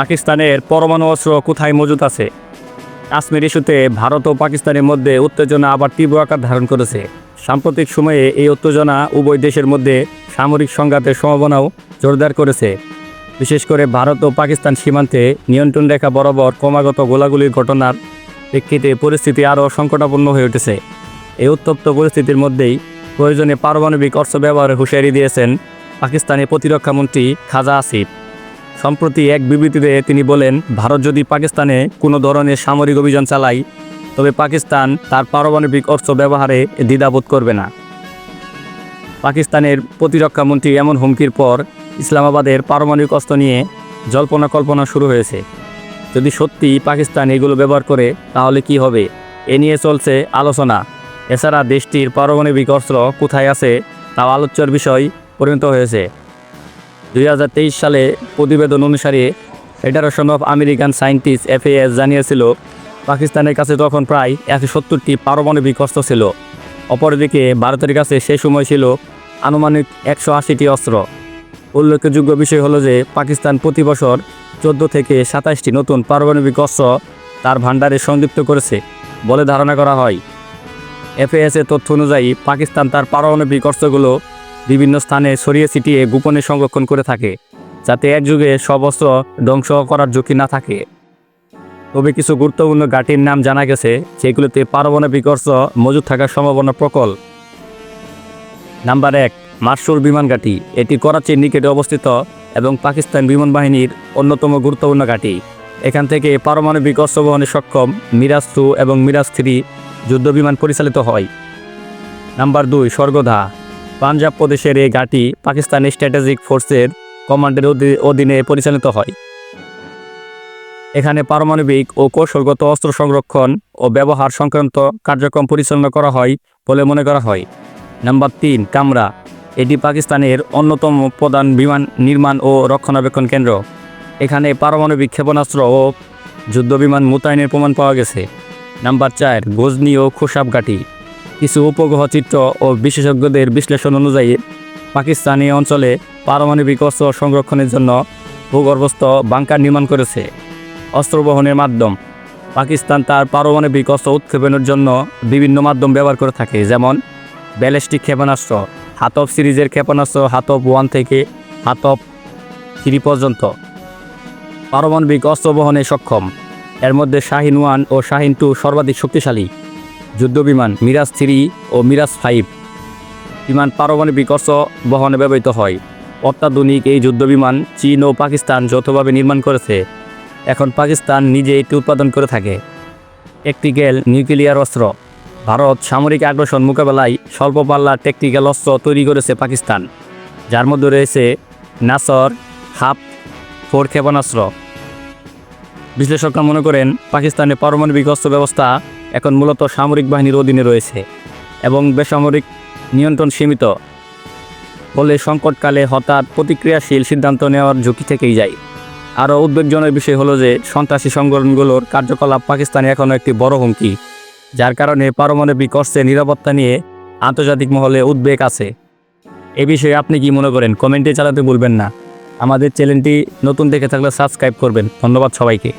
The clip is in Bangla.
পাকিস্তানের পরমাণু অস্ত্র কোথায় মজুদ আছে? কাশ্মীর ইস্যুতে ভারত ও পাকিস্তানের মধ্যে উত্তেজনা আবার তীব্র আকার ধারণ করেছে। সাম্প্রতিক সময়ে এই উত্তেজনা উভয় দেশের মধ্যে সামরিক সংঘাতের সম্ভাবনাও জোরদার করেছে। বিশেষ করে ভারত ও পাকিস্তান সীমান্তে নিয়ন্ত্রণ রেখা বরাবর ক্রমাগত গোলাগুলির ঘটনার প্রেক্ষিতে পরিস্থিতি আরও সংকটাপন্ন হয়ে উঠেছে। এই উত্তপ্ত পরিস্থিতির মধ্যেই প্রয়োজনে পারমাণবিক অর্থ ব্যবহারের হুঁশিয়ারি দিয়েছেন পাকিস্তানের প্রতিরক্ষামন্ত্রী খাজা আসিফ। সম্প্রতি এক বিবৃতিতে তিনি বলেন, ভারত যদি পাকিস্তানে কোনো ধরনের সামরিক অভিযান চালায়, তবে পাকিস্তান তার পারমাণবিক অস্ত্র ব্যবহারে দ্বিধাবোধ করবে না। পাকিস্তানের প্রতিরক্ষামন্ত্রী এমন হুমকির পর ইসলামাবাদের পারমাণবিক অস্ত্র নিয়ে জল্পনা কল্পনা শুরু হয়েছে। যদি সত্যি পাকিস্তান এগুলো ব্যবহার করে, তাহলে কি হবে? এ নিয়ে চলছে আলোচনা। এছাড়া দেশটির পারমাণবিক অস্ত্র কোথায় আছে, তাও আলোচ্যর বিষয় পরিণত হয়েছে। দুই হাজার তেইশ সালে প্রতিবেদন অনুসারে federation of American scientist F A S জানিয়েছিল, পাকিস্তানের কাছে তখন প্রায় একশো সত্তরটি পারমাণবিক অস্ত্র ছিল। অপরদিকে ভারতের কাছে সে সময় ছিল আনুমানিক একশো আশিটি অস্ত্র। উল্লেখযোগ্য বিষয় হলো যে পাকিস্তান প্রতি বছর চোদ্দ থেকে সাতাশটি নতুন পারমাণবিক অস্ত্র তার ভাণ্ডারে সংযুক্ত করেছে বলে ধারণা করা হয়। এফএএস এর তথ্য অনুযায়ী পাকিস্তান তার পারমাণবিক অস্ত্রগুলো বিভিন্ন স্থানে ছড়িয়ে ছিটিয়ে গোপনে সংরক্ষণ করে থাকে, যাতে এক যুগে সব অস্ত্র ধ্বংস করার ঝুঁকি না থাকে। তবে কিছু গুরুত্বপূর্ণ ঘাটির নাম জানা গেছে, যেগুলোতে পারমাণবিক অস্ত্র মজুদ থাকার সম্ভাবনা প্রকল নাম্বার এক, মার্শুল বিমান ঘাঁটি। এটি করাচির নিকটে অবস্থিত এবং পাকিস্তান বিমান বাহিনীর অন্যতম গুরুত্বপূর্ণ ঘাঁটি। এখান থেকে পারমাণবিক অস্ত্র বহনে সক্ষম মিরাজ টু এবং মিরাজ থ্রি যুদ্ধবিমান পরিচালিত হয়। নাম্বার দুই স্বর্গধা পাঞ্জাব প্রদেশের এই ঘাঁটি পাকিস্তানের স্ট্র্যাটেজিক ফোর্সের কমান্ডের অধীনে পরিচালিত হয়। এখানে পারমাণবিক ও কৌশলগত অস্ত্র সংরক্ষণ ও ব্যবহার সংক্রান্ত কার্যক্রম পরিচালনা করা হয় বলে মনে করা হয়। নাম্বার তিন, কামরা। এটি পাকিস্তানের অন্যতম প্রধান বিমান নির্মাণ ও রক্ষণাবেক্ষণ কেন্দ্র। এখানে পারমাণবিক ক্ষেপণাস্ত্র ও যুদ্ধবিমান মোতায়েনের প্রমাণ পাওয়া গেছে। নাম্বার চার, গজনি ও খোসাব ঘাটি। কিছু উপগ্রহ চিত্র ও বিশেষজ্ঞদের বিশ্লেষণ অনুযায়ী, পাকিস্তান অঞ্চলে পারমাণবিক অস্ত্র সংরক্ষণের জন্য ভূগর্ভস্থ বাংকার নির্মাণ করেছে। অস্ত্র বহনের মাধ্যম, পাকিস্তান তার পারমাণবিক অস্ত্র উৎক্ষেপণের জন্য বিভিন্ন মাধ্যম ব্যবহার করে থাকে, যেমন ব্যালিস্টিক ক্ষেপণাস্ত্র হাতব সিরিজের ক্ষেপণাস্ত্র হাতব ওয়ান থেকে হাতব থ্রি পর্যন্ত। পারমাণবিক অস্ত্র বহনে সক্ষম, এর মধ্যে শাহিন ওয়ান ও শাহিন টু সর্বাধিক শক্তিশালী। যুদ্ধবিমান মিরাজ থ্রি ও মিরাজ ফাইভ। বিমান পারমাণবিক অস্ত্র বহনে ব্যবহৃত হয়। অত্যাধুনিক এই যুদ্ধবিমান চীন ও পাকিস্তান যৌথভাবে নির্মাণ করেছে। এখন পাকিস্তান নিজে এটি উৎপাদন করে থাকে। টেকটিক্যাল নিউক্লিয়ার অস্ত্র। ভারত সামরিক আগ্রাসন মোকাবেলায় স্বল্প পাল্লার টেকটিক্যাল অস্ত্র তৈরি করেছে পাকিস্তান, যার মধ্যে রয়েছে নাসর হাফ ফোর ক্ষেপণাস্ত্র। বিশ্লেষকরা মনে করেন, পাকিস্তানের পারমাণবিক অস্ত্র ব্যবস্থা এখন মূলত সামরিক বাহিনীর অধীনে রয়েছে এবং বেসামরিক নিয়ন্ত্রণ সীমিত, ফলে সংকটকালে হঠাৎ প্রতিক্রিয়াশীল সিদ্ধান্ত নেওয়ার ঝুঁকি থেকেই যায়। আরও উদ্বেগজনক বিষয় হলো যে সন্ত্রাসী সংগঠনগুলোর কার্যকলাপ পাকিস্তানে এখনও একটি বড় হুমকি, যার কারণে পারমাণবিক অস্ত্রের নিরাপত্তা নিয়ে আন্তর্জাতিক মহলে উদ্বেগ আছে। এ বিষয়ে আপনি কি মনে করেন? কমেন্টে চালাতে ভুলবেন না। আমাদের চ্যানেলটি নতুন দেখে থাকলে সাবস্ক্রাইব করবেন। ধন্যবাদ সবাইকে।